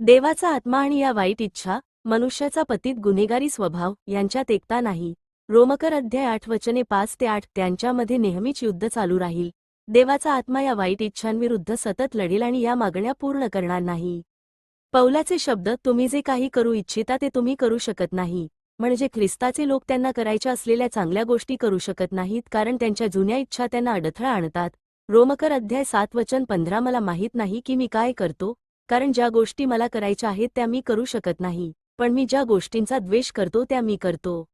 देवाचा आत्मा आणि या वाईट इच्छा मनुष्याचा पतीत गुन्हेगारी स्वभाव यांच्यात एकता नाही. रोमकर अध्याय आठ वचने पाच ते आठ त्यांच्यामध्ये नेहमीच युद्ध चालू राहील. देवाचा आत्मा या वाईट इच्छांविरुद्ध सतत लढेल आणि या मागण्या पूर्ण करणार नाही. पौलाचे शब्द तुम्ही जे काही करू इच्छिता ते तुम्ही करू शकत नाही. म्हणजे ख्रिस्ताचे लोक त्यांना करायच्या असलेल्या चांगल्या गोष्टी करू शकत नाहीत कारण त्यांच्या जुन्या इच्छा त्यांना अडथळा आणतात. रोमकर अध्याय सात वचन पंधरा मला माहीत नाही की मी काय करतो कारण ज्या गोष्टी मला करायच्या आहेत त्या मी करू शकत नाही पण मी ज्या गोष्टींचा द्वेष करतो त्या मी करतो.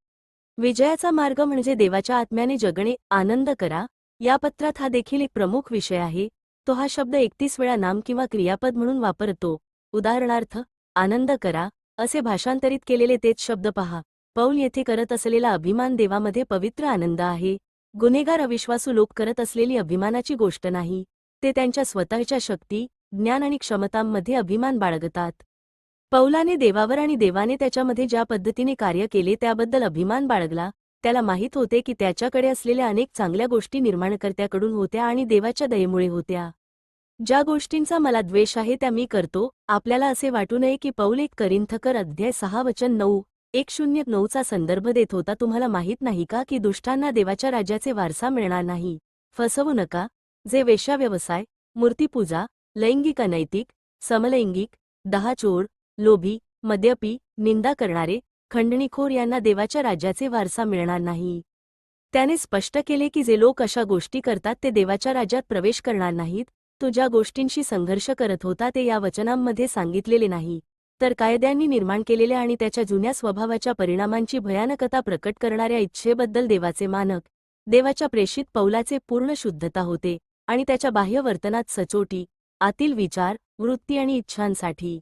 विजयाचा मार्ग म्हणजे देवाच्या आत्म्याने जगणे आनंद करा. या पत्रात हा देखील एक प्रमुख विषय आहे. तो हा शब्द एकतीस वेळा नाम किंवा क्रियापद म्हणून वापरतो. उदाहरणार्थ आनंद करा असे भाषांतरित केलेले तेच शब्द पहा. पौल येथे करत असलेला अभिमान देवामध्ये पवित्र आनंद आहे. गुन्हेगार अविश्वासू लोक करत असलेली अभिमानाची गोष्ट नाही. ते त्यांच्या स्वतःच्या शक्ती ज्ञान आणि क्षमतांमध्ये अभिमान बाळगतात. पौलाने देवावर आणि देवाने त्याच्यामध्ये ज्या पद्धतीने कार्य केले त्याबद्दल अभिमान बाळगला. त्याला माहीत होते की त्याच्याकडे असलेल्या अनेक चांगल्या गोष्टी निर्माणकर्त्याकडून होत्या आणि देवाच्या दयेमुळे होत्या. ज्या गोष्टींचा मला द्वेष आहे त्या मी करतो. आपल्याला असे वाटू नये की पौल एक करिंथकर अध्याय सहा वचन नऊ एक शून्य नऊचा संदर्भ देत होता. तुम्हाला माहीत नाही का की दुष्टांना देवाच्या राज्याचे वारसा मिळणार नाही? फसवू नका. जे वेश्याव्यवसाय मूर्तीपूजा लैंगिक अनैतिक समलैंगिक दहाचोर लोभी मद्यपी निंदा करणारे खंडणीखोर यांना देवाच्या राज्याचे वारसा मिळणार नाही. त्याने स्पष्ट केले की जे लोक अशा गोष्टी करतात ते देवाच्या राज्यात प्रवेश करणार नाहीत तो ज्या गोष्टींशी संघर्ष करत होता ते या वचनांमध्ये सांगितलेले नाही. तर कायद्यांनी निर्माण केलेल्या आणि त्याच्या जुन्या स्वभावाच्या परिणामांची भयानकता प्रकट करणाऱ्या इच्छेबद्दल देवाचे मानक देवाच्या प्रेषित पौलाचे पूर्ण शुद्धता होते आणि त्याच्या बाह्य वर्तनात सचोटी आतील विचार वृत्ती आणि इच्छांसाठी.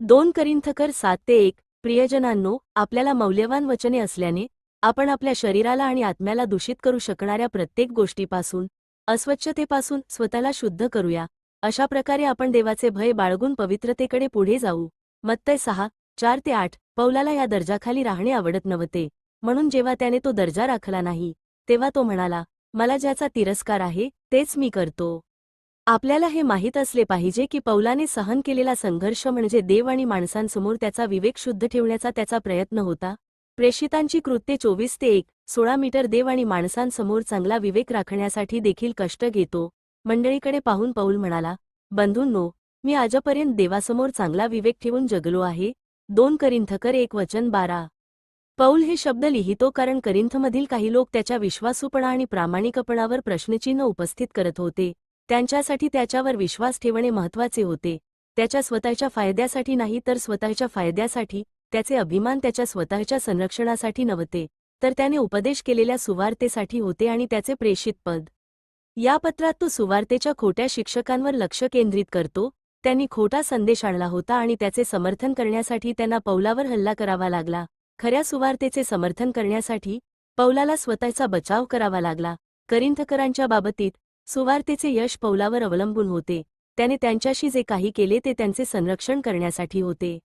दोन करिंथकर सात ते एक प्रियजनांनो आपल्याला मौल्यवान वचने असल्याने आपण आपल्या शरीराला आणि आत्म्याला दूषित करू शकणाऱ्या प्रत्येक गोष्टीपासून अस्वच्छतेपासून स्वतःला शुद्ध करूया अशा प्रकारे आपण देवाचे भय बाळगून पवित्रतेकडे पुढे जाऊ. मत्तय सहा चार ते आठ पौलाला या दर्जाखाली राहणे आवडत नव्हते. म्हणून जेव्हा त्याने तो दर्जा राखला नाही तेव्हा तो म्हणाला मला ज्याचा तिरस्कार आहे तेच मी करतो. आपल्याला हे माहीत असले पाहिजे की पौलाने सहन केलेला संघर्ष म्हणजे देव आणि माणसांसमोर त्याचा विवेक शुद्ध ठेवण्याचा त्याचा प्रयत्न होता. प्रेषितांची कृत्ये चोवीस ते एक सोळा मीटर देव आणि माणसांसमोर चांगला विवेक राखण्यासाठी देखील कष्ट घेतो. मंडळीकडे पाहून पौल म्हणाला बंधूंनो मी आजपर्यंत देवासमोर चांगला विवेक ठेवून जगलो आहे. दोन करिंथकर एक वचन बारा पौल हे शब्द लिहितो कारण करिंथमधील काही लोक त्याच्या विश्वासूपणा आणि प्रामाणिकपणावर प्रश्नचिन्ह उपस्थित करत होते. त्यांच्यासाठी त्याच्यावर विश्वास ठेवणे महत्त्वाचे होते. त्याच्या स्वतःच्या फायद्यासाठी नाही तर स्वतःच्या फायद्यासाठी त्याचे अभिमान त्याच्या स्वतःच्या संरक्षणासाठी नव्हते तर त्याने उपदेश केलेल्या सुवार्तेसाठी होते आणि त्याचे प्रेषित पद. या पत्रात तो सुवार्तेच्या खोट्या शिक्षकांवर लक्ष केंद्रित करतो त्यांनी खोटा संदेश आणला होता आणि त्याचे समर्थन करण्यासाठी त्यांना पौलावर हल्ला करावा लागला. खऱ्या सुवार्तेचे समर्थन करण्यासाठी पौलाला स्वतःचा बचाव करावा लागला. करिंथकरांच्या बाबतीत सुवार्तेचे यश पौलावर अवलंबून होते. त्याने त्यांच्याशी जे काही केले ते त्यांचे संरक्षण करण्यासाठी होते.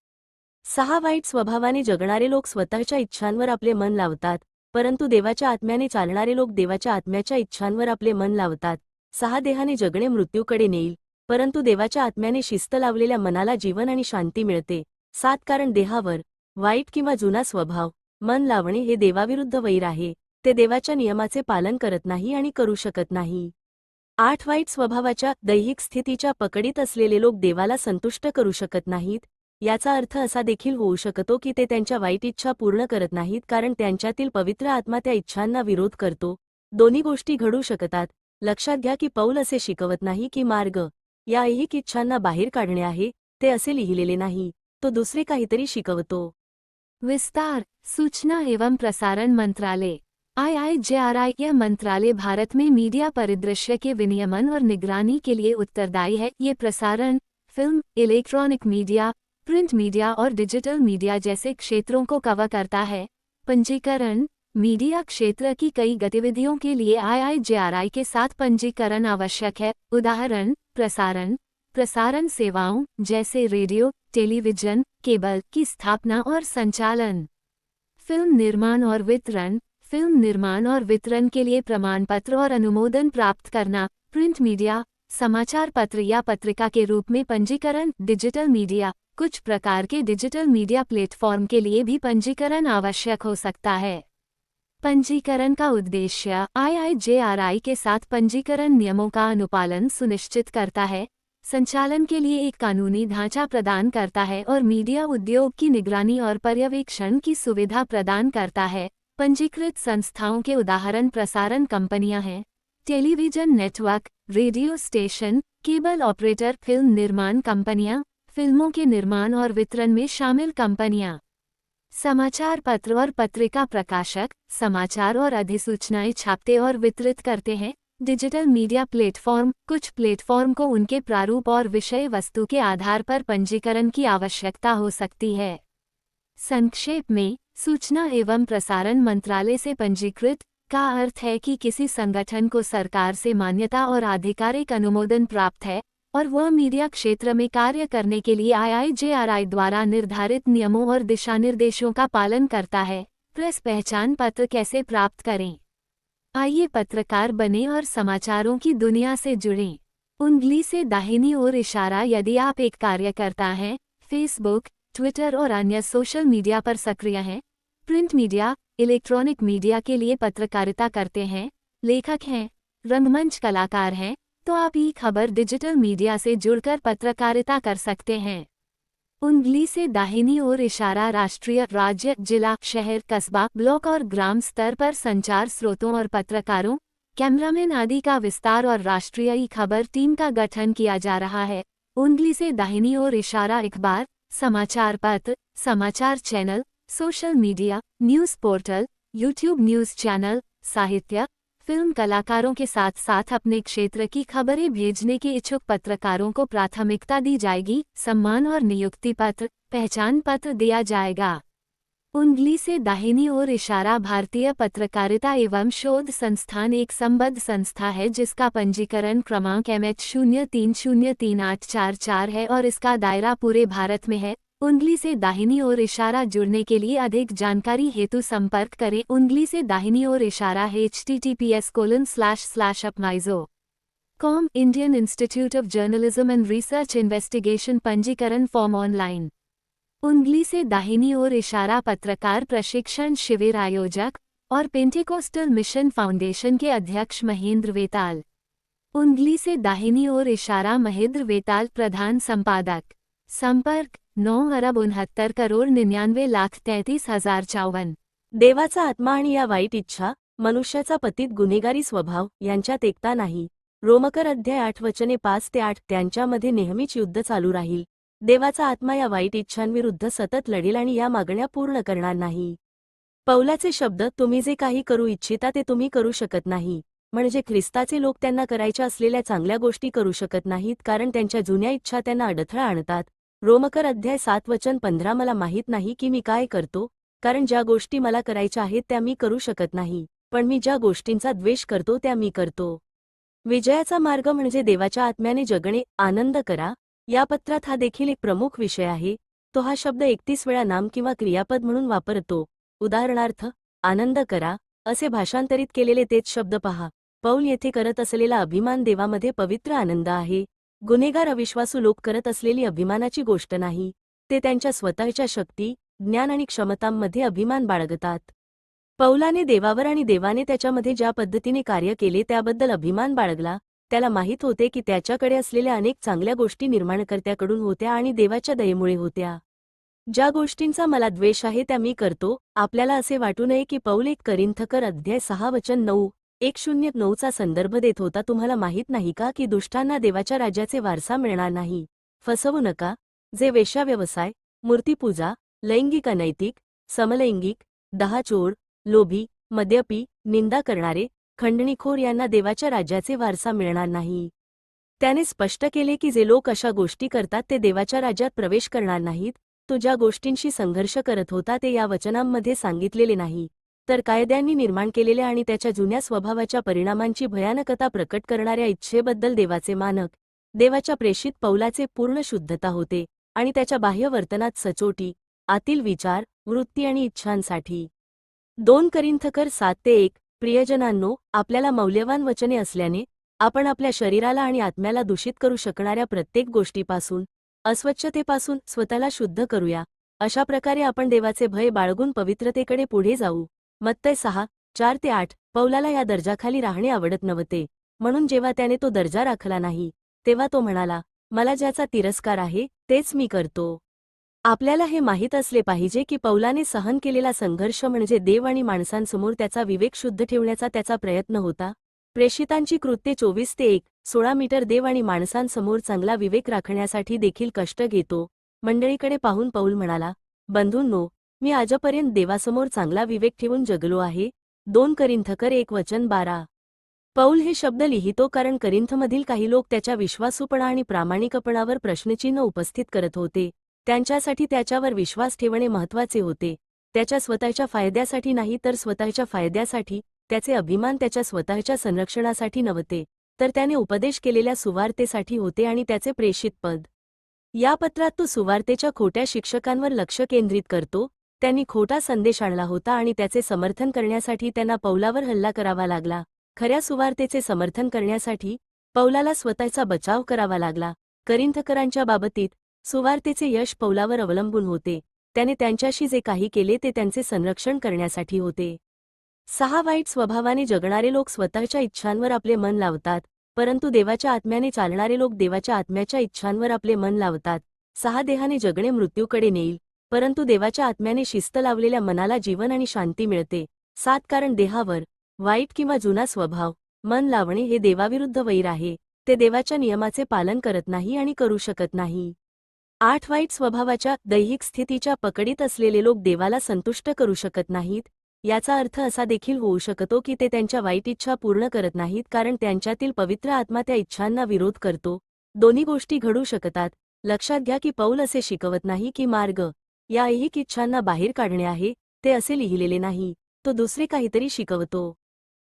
सहा वाईट स्वभावाने जगणारे लोक स्वतःच्या इच्छांवर आपले मन लावतात परंतु देवाच्या आत्म्याने चालणारे लोक देवाच्या आत्म्याच्या इच्छांवर आपले मन लावतात. सहा देहाने जगणे मृत्यूकडे नेईल परंतु देवाच्या आत्म्याने शिस्त लावलेल्या मनाला जीवन आणि शांती मिळते. सात कारण देहावर वाईट किंवा जुना स्वभाव मन लावणे हे देवाविरुद्ध वैर आहे ते देवाच्या नियमाचे पालन करत नाही आणि करू शकत नाही. आठ वाईट स्वभावाच्या दैहिक स्थितीच्या पकडीत असलेले लोक देवाला संतुष्ट करू शकत नाहीत याचा अर्थ असा देखील होऊ शकतो की ते त्यांच्या वाईट इच्छा पूर्ण करत नाहीत कारण त्यांच्यातील पवित्र आत्मा त्या इच्छांना विरोध करतो. दोन्ही गोष्टी घडू शकतात. लक्षात घ्या की पौल असे शिकवत नाही की मार्ग या ऐहिक इच्छांना बाहेर काढणे आहे ते असे लिहिलेले नाही तो दुसरे काहीतरी शिकवतो. विस्तार सूचना एवं प्रसारण मंत्रालय. आईआईजेआरआई यह मंत्रालय भारत में मीडिया परिदृश्य के विनियमन और निगरानी के लिए उत्तरदायी है। ये प्रसारण, film, electronic media, print media और डिजिटल मीडिया जैसे क्षेत्रों को कवर करता है। पंजीकरण, मीडिया क्षेत्र की कई गतिविधियों के लिए आईआईजेआरआई के साथ पंजीकरण आवश्यक है। उदाहरण, प्रसारण प्रसारण सेवाओं जैसे रेडियो, टेलीविज़न, केबल की स्थापना और संचालन। फ़िल्म निर्माण और वितरण फ़िल्म निर्माण और वितरण के लिए प्रमाण पत्र और अनुमोदन प्राप्त करना, प्रिंट मीडिया, समाचार पत्र या पत्रिका के रूप में पंजीकरण, डिजिटल मीडिया, कुछ प्रकार के डिजिटल मीडिया प्लेटफॉर्म के लिए भी पंजीकरण आवश्यक हो सकता है। पंजीकरण का उद्देश्य आईआईजेआरआई के साथ पंजीकरण नियमों का अनुपालन सुनिश्चित करता है, संचालन के लिए एक कानूनी ढांचा प्रदान करता है और मीडिया उद्योग की निगरानी और पर्यवेक्षण की सुविधा प्रदान करता है। पंजीकृत संस्थाओं के उदाहरण प्रसारण कंपनियाँ हैं, television network, radio station, cable operator, film निर्माण कंपनियाँ, फ़िल्मों के निर्माण और वितरण में शामिल कंपनियाँ। समाचार पत्र और पत्रिका प्रकाशक, समाचार और अधिसूचनाएँ छापते और वितरित करते हैं, डिजिटल मीडिया प्लेटफॉर्म, कुछ प्लेटफॉर्म को उनके प्रारूप और विषय वस्तु के आधार पर पंजीकरण की आवश्यकता हो सकती है। संक्षेप में सूचना एवं प्रसारण मंत्रालय से पंजीकृत, का अर्थ है कि किसी संगठन को सरकार से मान्यता और आधिकारिक अनुमोदन प्राप्त है, और वह मीडिया क्षेत्र में कार्य करने के लिए आईआईजेआरआई द्वारा निर्धारित नियमों और दिशानिर्देशों का पालन करता है। प्रेस पहचान पत्र कैसे प्राप्त करें? आइए पत्रकार बने और समाचारों की दुनिया से जुड़ें। उंगली से दाहिनी ओर इशारा, यदि आप एक कार्यकर्ता हैं फेसबुक ट्विटर और अन्य सोशल मीडिया पर सक्रिय हैं प्रिंट मीडिया, इलेक्ट्रॉनिक मीडिया के लिए पत्रकारिता करते हैं, लेखक हैं, रंगमंच कलाकार हैं तो आप ई खबर डिजिटल मीडिया से जुड़कर पत्रकारिता कर सकते हैं। उंगली से दाहिनी ओर इशारा राष्ट्रीय, राज्य, जिला, शहर, कस्बा, ब्लॉक और ग्राम स्तर पर संचार स्रोतों और पत्रकारों, कैमरामैन आदि का विस्तार और राष्ट्रीय ई खबर टीम का गठन किया जा रहा है। उंगली से दाहिनी ओर इशारा अखबार समाचार पत्र, समाचार channel social media news portal YouTube news channel साहित्य फ़िल्म कलाकारों के साथ साथ अपने क्षेत्र की खबरें भेजने के इच्छुक पत्रकारों को प्राथमिकता दी जाएगी, सम्मान और नियुक्ति पत्र, पहचान पत्र दिया जाएगा। उंगली से दाहिनी ओर इशारा भारतीय पत्रकारिता एवं शोध संस्थान एक संबद्ध संस्था है जिसका पंजीकरण क्रमांक एम एच शून्य तीन शून्य तीन आठ चार चार है और इसका दायरा पूरे भारत में है। उंगली से दाहिनी ओर इशारा जुड़ने के लिए अधिक जानकारी हेतु संपर्क करें। उंगली से दाहिनी ओर इशारा H T T P S colon slash slash अपमाइजो com Indian institute of journalism and research investigation पंजीकरण फॉर्म ऑनलाइन उंगली से दाहिनी ओर इशारा पत्रकार प्रशिक्षण शिविर आयोजक और पेंटिकोस्टल मिशन फाउंडेशन के अध्यक्ष महेंद्र वेताल। उंगली से दाहिनी ओर इशारा महेंद्र वेताल, प्रधान संपादक। संपर्क नौ अरब उनहत्तर करोड़ निन्यानवे लाख तैतीस हजार चौवन देवाचा आत्मा आणि या वाईट इच्छा मनुष्याचा पतीत गुन्हेगारी स्वभाव यांच्यात एकता नाही. रोमकर अध्याय आठ वचने पाच ते आठ त्यांच्यामध्ये नेहमीच युद्ध चालू राहील. देवाचा आत्मा या वाईट इच्छांविरुद्ध सतत लढेल आणि या मागण्या पूर्ण करणार नाही. पौलाचे शब्द तुम्ही जे काही करू इच्छिता ते तुम्ही करू शकत नाही. म्हणजे ख्रिस्ताचे लोक त्यांना करायच्या असलेल्या चांगल्या गोष्टी करू शकत नाहीत कारण त्यांच्या जुन्या इच्छा त्यांना अडथळा आणतात. रोमकर अध्याय सात वचन पंधरा मला माहीत नाही की मी काय करतो कारण ज्या गोष्टी मला करायच्या आहेत त्या मी करू शकत नाही पण मी ज्या गोष्टींचा द्वेष करतो त्या मी करतो. विजयाचा मार्ग म्हणजे देवाच्या आत्म्याने जगणे आनंद करा या पत्रात हा देखील एक प्रमुख विषय आहे तो हा शब्द एकतीस वेळा नाम किंवा क्रियापद म्हणून वापरतो उदाहरणार्थ आनंद करा असे भाषांतरित केलेले तेच शब्द पहा पौल येथे करत असलेला अभिमान देवामध्ये पवित्र आनंद आहे गुन्हेगार अविश्वासू लोक करत असलेली अभिमानाची गोष्ट नाही. ते त्यांच्या स्वतःच्या शक्ती ज्ञान आणि क्षमतांमध्ये अभिमान बाळगतात. पौलाने देवावर आणि देवाने त्याच्यामध्ये ज्या पद्धतीने कार्य केले त्याबद्दल अभिमान बाळगला. त्याला माहीत होते की त्याच्याकडे असलेल्या अनेक चांगल्या गोष्टी निर्माणकर्त्याकडून होत्या आणि देवाच्या दयेमुळे होत्या. ज्या गोष्टींचा मला द्वेष आहे त्या मी करतो. आपल्याला असे वाटू नये की पौल एक करिंथकर अध्याय सहा वचन नऊ एक शून्य नऊचा संदर्भ देत होता. तुम्हाला माहीत नाही का की दुष्टांना देवाच्या राज्याचे वारसा मिळणार नाही. फसवू नका. जे वेश्याव्यवसाय मूर्तीपूजा लैंगिक अनैतिक समलैंगिक दहाचोर लोभी मद्यपी निंदा करणारे खंडणीखोर यांना देवाच्या राज्याचे वारसा मिळणार नाही. त्याने स्पष्ट केले की जे लोक अशा गोष्टी करतात ते देवाच्या राज्यात प्रवेश करणार नाहीत. तो ज्या गोष्टींशी संघर्ष करत होता ते या वचनांमध्ये सांगितलेले नाही. तर कायद्यांनी निर्माण केलेल्या आणि त्याच्या जुन्या स्वभावाच्या परिणामांची भयानकता प्रकट करणाऱ्या इच्छेबद्दल देवाचे मानक देवाच्या प्रेषित पौलाचे पूर्ण शुद्धता होते आणि त्याच्या बाह्य वर्तनात सचोटी आतील विचार वृत्ती आणि इच्छांसाठी. दोन करिंथकर सात ते एक प्रियजनांनो आपल्याला मौल्यवान वचने असल्याने आपण आपल्या शरीराला आणि आत्म्याला दूषित करू शकणाऱ्या प्रत्येक गोष्टीपासून अस्वच्छतेपासून स्वतःला शुद्ध करूया अशा प्रकारे आपण देवाचे भय बाळगून पवित्रतेकडे पुढे जाऊ. मत्तय सहा चार ते आठ पौलाला या दर्जाखाली राहणे आवडत नव्हते. म्हणून जेव्हा त्याने तो दर्जा राखला नाही तेव्हा तो म्हणाला मला ज्याचा तिरस्कार आहे तेच मी करतो. आपल्याला हे माहीत असले पाहिजे की पौलाने सहन केलेला संघर्ष म्हणजे देव आणि माणसांसमोर त्याचा विवेक शुद्ध ठेवण्याचा त्याचा प्रयत्न होता. प्रेषितांची कृत्ये चोवीस ते एक सोळा मीटर देव आणि माणसांसमोर चांगला विवेक राखण्यासाठी देखील कष्ट घेतो. मंडळीकडे पाहून पौल म्हणाला बंधूंनो मी आजपर्यंत देवासमोर चांगला विवेक ठेवून जगलो आहे. दोन करिंथकर एक वचन बारा. पौल हे शब्द लिहितो कारण करिंथमधील काही लोक त्याच्या विश्वासूपणा आणि प्रामाणिकपणावर प्रश्नचिन्ह उपस्थित करत होते. त्यांच्यासाठी त्याच्यावर विश्वास ठेवणे महत्त्वाचे होते. त्याच्या स्वतःच्या फायद्यासाठी नाही तर स्वतःच्या फायद्यासाठी त्याचे अभिमान त्याच्या स्वतःच्या संरक्षणासाठी नव्हते तर त्याने उपदेश केलेल्या सुवार्तेसाठी होते आणि त्याचे प्रेषित पद. या पत्रात तो सुवार्तेच्या खोट्या शिक्षकांवर लक्ष केंद्रित करतो त्यांनी खोटा संदेश आणला होता आणि त्याचे समर्थन करण्यासाठी त्यांना पौलावर हल्ला करावा लागला. खऱ्या सुवार्तेचे समर्थन करण्यासाठी पौलाला स्वतःचा बचाव करावा लागला. करिंथकरांच्या बाबतीत सुवार्तेचे यश पौलावर अवलंबून होते. त्याने त्यांच्याशी जे काही केले ते त्यांचे संरक्षण करण्यासाठी होते. सहा वाईट स्वभावाने जगणारे लोक स्वतःच्या इच्छांवर आपले मन लावतात परंतु देवाच्या आत्म्याने चालणारे लोक देवाच्या आत्म्याच्या इच्छांवर आपले मन लावतात. सहा देहाने जगणे मृत्यूकडे नेईल. परंतु देवाच्या आत्म्याने शिस्त लावलेल्या मनाला जीवन आणि शांती मिळते. सात कारण देहावर वाईट किंवा जुना स्वभाव मन लावणे हे देवाविरुद्ध वैर आहे. ते देवाच्या नियमाचे पालन करत नाही आणि करू शकत नाही. आठ वाईट स्वभावाच्या दैहिक स्थितीच्या पकडीत असलेले लोक देवाला संतुष्ट करू शकत नाहीत. याचा अर्थ असा देखील होऊ शकतो की ते त्यांच्या वाईट इच्छा पूर्ण करत नाहीत कारण त्यांच्यातील पवित्र आत्मा त्या इच्छांना विरोध करतो. दोन्ही गोष्टी घडू शकतात. लक्षात घ्या की पौल असे शिकवत नाही की मार्ग या ऐहिक इच्छांना बाहेर काढणे आहे ते असे लिहिलेले नाही तो दुसरे काहीतरी शिकवतो.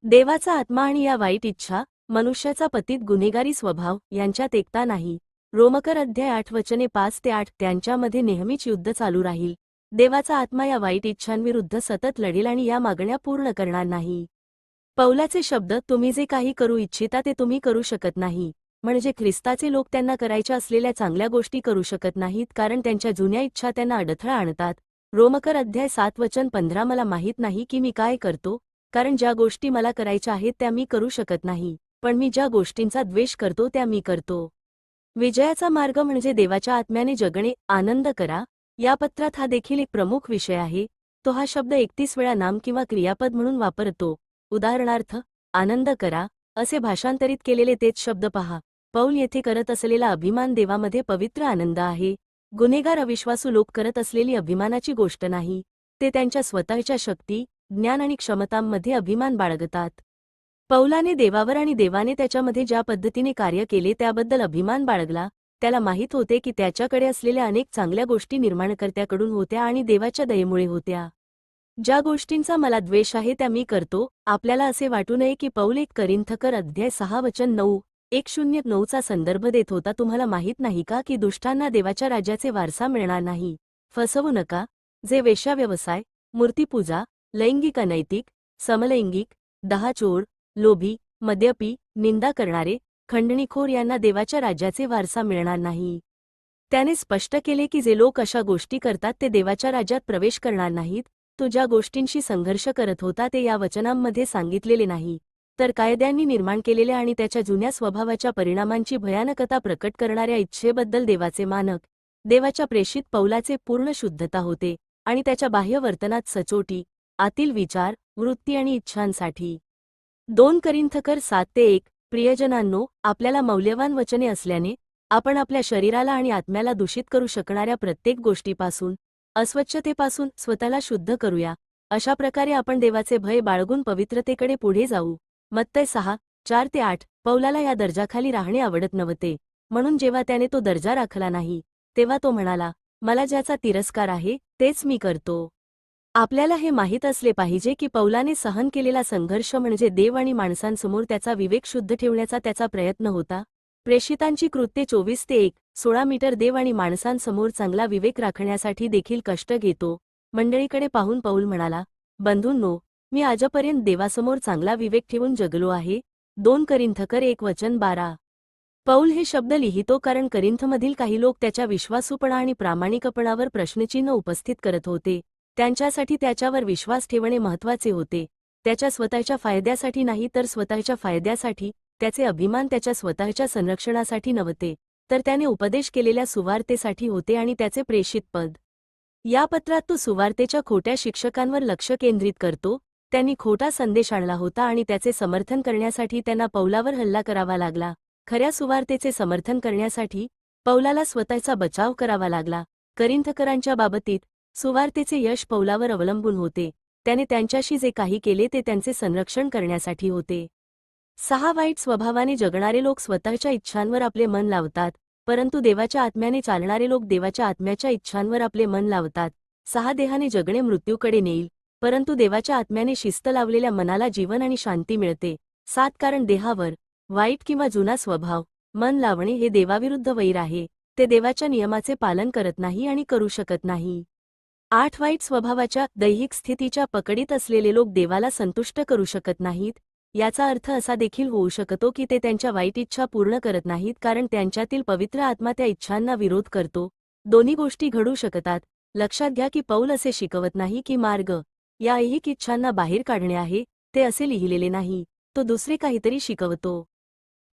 देवाचा आत्मा आणि या वाईट इच्छा मनुष्याचा पतीत गुन्हेगारी स्वभाव यांच्यात एकता नाही. रोमकर अध्याय आठ वचने पाच ते आठ त्यांच्यामध्ये नेहमीच युद्ध चालू राहील. देवाचा आत्मा या वाईट इच्छांविरुद्ध सतत लढेल आणि या मागण्या पूर्ण करणार नाही. पौलाचे शब्द तुम्ही जे काही करू इच्छिता ते तुम्ही करू शकत नाही. म्हणजे ख्रिस्ताचे लोक त्यांना करायच्या असलेल्या चांगल्या गोष्टी करू शकत नाहीत कारण त्यांच्या जुन्या इच्छा त्यांना अडथळा आणतात. रोमकर अध्याय सात वचन पंधरा मला माहीत नाही की मी काय करतो कारण ज्या गोष्टी मला करायच्या आहेत त्या मी करू शकत नाही पण मी ज्या गोष्टींचा द्वेष करतो त्या मी करतो. विजयाचा मार्ग म्हणजे देवाच्या आत्म्याने जगणे आनंद करा या पत्रात हा देखील एक प्रमुख विषय आहे तो हा शब्द एकतीस वेळा नाम किंवा क्रियापद म्हणून वापरतो. उदाहरणार्थ आनंद करा असे भाषांतरित केलेले तेच शब्द पहा. पौल येथे करत असलेला अभिमान देवामध्ये पवित्र आनंद आहे. गुन्हेगार अविश्वासू लोक करत असलेली अभिमानाची गोष्ट नाही. ते त्यांच्या स्वतःच्या शक्ती ज्ञान आणि क्षमतांमध्ये अभिमान बाळगतात. पौलाने देवावर आणि देवाने त्याच्यामध्ये ज्या पद्धतीने कार्य केले त्याबद्दल अभिमान बाळगला. त्याला माहीत होते की त्याच्याकडे असलेल्या अनेक चांगल्या गोष्टी निर्माणकर्त्याकडून होत्या आणि देवाच्या दयेमुळे होत्या. ज्या गोष्टींचा मला द्वेष आहे त्या मी करतो. आपल्याला असे वाटू नये की पौल एक करिंथकर अध्याय सहा वचन नऊ एक शून्य नऊचा संदर्भ देत होता. तुम्हाला माहीत नाही का की दुष्टांना देवाच्या राज्याचे वारसा मिळणार नाही. फसवू नका. जे वेश्याव्यवसाय मूर्तीपूजा लैंगिक अनैतिक समलैंगिक दहाचोर लोभी मद्यपी निंदा करणारे खंडणीखोर यांना देवाच्या राज्याचे वारसा मिळणार नाही. त्याने स्पष्ट केले की जे लोक अशा गोष्टी करतात ते देवाच्या राज्यात प्रवेश करणार नाहीत. तो ज्या गोष्टींशी संघर्ष करत होता ते या वचनांमध्ये सांगितलेले नाही. तर कायद्यांनी निर्माण केलेल्या आणि त्याच्या जुन्या स्वभावाच्या परिणामांची भयानकता प्रकट करणाऱ्या इच्छेबद्दल देवाचे मानक देवाच्या प्रेषित पौलाचे पूर्ण शुद्धता होते आणि त्याच्या बाह्य वर्तनात सचोटी आतील विचार वृत्ती आणि इच्छांसाठी. दोन करिंथकर सात ते एक प्रियजनांनो आपल्याला मौल्यवान वचने असल्याने आपण आपल्या शरीराला आणि आत्म्याला दूषित करू शकणाऱ्या प्रत्येक गोष्टीपासून अस्वच्छतेपासून स्वतःला शुद्ध करूया अशा प्रकारे आपण देवाचे भय बाळगून पवित्रतेकडे पुढे जाऊ. मत्तय सहा चार ते आठ पौलाला या दर्जाखाली राहणे आवडत नव्हते. म्हणून जेव्हा त्याने तो दर्जा राखला नाही तेव्हा तो म्हणाला मला ज्याचा तिरस्कार आहे तेच मी करतो. आपल्याला हे माहीत असले पाहिजे की पौलाने सहन केलेला संघर्ष म्हणजे देव आणि माणसांसमोर त्याचा विवेक शुद्ध ठेवण्याचा त्याचा प्रयत्न होता. प्रेषितांची कृत्ये चोवीस ते एक सोळा मीटर देव आणि माणसांसमोर चांगला विवेक राखण्यासाठी देखील कष्ट घेतो. मंडळीकडे पाहून पौल म्हणाला बंधूंनो मी आजपर्यंत देवासमोर चांगला विवेक ठेवून जगलो आहे. दोन करिंथकर एक वचन बारा. पौल हे शब्द लिहितो कारण करिंथमधील काही लोक त्याच्या विश्वासूपणा आणि प्रामाणिकपणावर प्रश्नचिन्ह उपस्थित करत होते. त्यांच्यासाठी त्याच्यावर विश्वास ठेवणे महत्त्वाचे होते. त्याच्या स्वतःच्या फायद्यासाठी नाही तर स्वतःच्या फायद्यासाठी त्याचे अभिमान त्याच्या स्वतःच्या संरक्षणासाठी नव्हते तर त्याने उपदेश केलेल्या सुवार्तेसाठी होते आणि त्याचे प्रेषित पद या पत्रात तो सुवार्तेच्या खोट्या शिक्षकांवर लक्ष केंद्रित करतो त्यांनी खोटा संदेश आणला होता आणि त्याचे समर्थन करण्यासाठी त्यांना पौलावर हल्ला करावा लागला. खऱ्या सुवार्तेचे समर्थन करण्यासाठी पौलाला स्वतःचा बचाव करावा लागला. करिंथकरांच्या बाबतीत सुवार्तेचे यश पौलावर अवलंबून होते. त्याने त्यांच्याशी जे काही केले ते त्यांचे संरक्षण करण्यासाठी होते. सहा वाईट स्वभावाने जगणारे लोक स्वतःच्या इच्छांवर आपले मन लावतात परंतु देवाच्या आत्म्याने चालणारे लोक देवाच्या आत्म्याच्या इच्छांवर आपले मन लावतात. सहा देहाने जगणे मृत्यूकडे नेईल. परंतु देवाच्या आत्म्याने शिस्त लावलेल्या मनाला जीवन आणि शांती मिळते. सात कारण देहावर वाईट किंवा जुना स्वभाव मन लावणे हे देवाविरुद्ध वैर आहे. ते देवाच्या नियमाचे पालन करत नाही आणि करू शकत नाही. आठ वाईट स्वभावाच्या दैहिक स्थितीच्या पकडीत असलेले लोक देवाला संतुष्ट करू शकत नाहीत. याचा अर्थ असा देखील होऊ शकतो की ते त्यांच्या वाईट इच्छा पूर्ण करत नाहीत कारण त्यांच्यातील पवित्र आत्मा त्या इच्छांना विरोध करतो. दोन्ही गोष्टी घडू शकतात. लक्षात घ्या की पौल असे शिकवत नाही की मार्ग या ऐहिक इच्छांना बाहेर काढणे आहे ते असे लिहिलेले नाही तो दुसरे काहीतरी शिकवतो.